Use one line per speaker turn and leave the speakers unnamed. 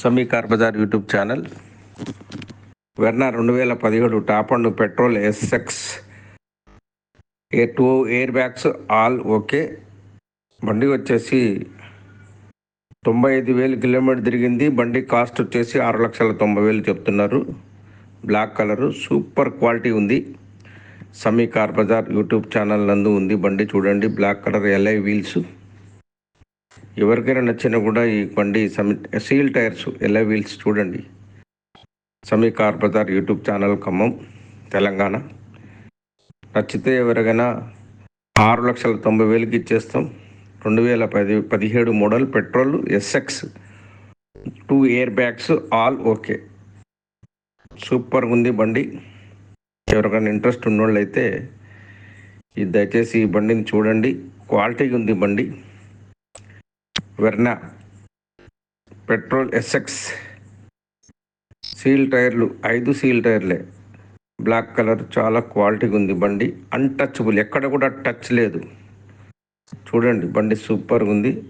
Sami car bazaar YouTube channel. Verna రెండు వేల పదిహేడు top and petrol SX. A two air bags all okay. బండి వచ్చేసి తొంభై ఐదు వేలు కిలోమీటర్ తిరిగింది. బండి కాస్ట్ వచ్చేసి ఆరు లక్షల తొంభై వేలు చెప్తున్నారు. బ్లాక్ కలరు సూపర్ క్వాలిటీ ఉంది. Sami car bazaar YouTube channel నందు ఉంది బండి. చూడండి బ్లాక్ కలర్ ఎల్ఐ వీల్స్. ఎవరికైనా నచ్చినా కూడా ఈ బండి సమీ సీల్ టైర్స్ ఎలా వీల్స్ చూడండి. Sami car bazaar YouTube channel Khammam Telangana. నచ్చితే ఎవరికైనా ఆరు లక్షల తొంభై వేలకి ఇచ్చేస్తాం. రెండు వేల పది పదిహేడు model petrol SX two airbags all okay. Super ఉంది బండి. ఎవరికైనా ఇంట్రెస్ట్ ఉన్నోళ్ళు అయితే దయచేసి ఈ బండిని చూడండి. క్వాలిటీగా ఉంది బండి. వెర్నా. Petrol SX. సీల్ టైర్లు ఐదు సీల్ టైర్లే. బ్లాక్ కలర్ చాలా క్వాలిటీగా ఉంది బండి. అన్టచబుల్ ఎక్కడ కూడా టచ్ లేదు. చూడండి బండి సూపర్గా ఉంది.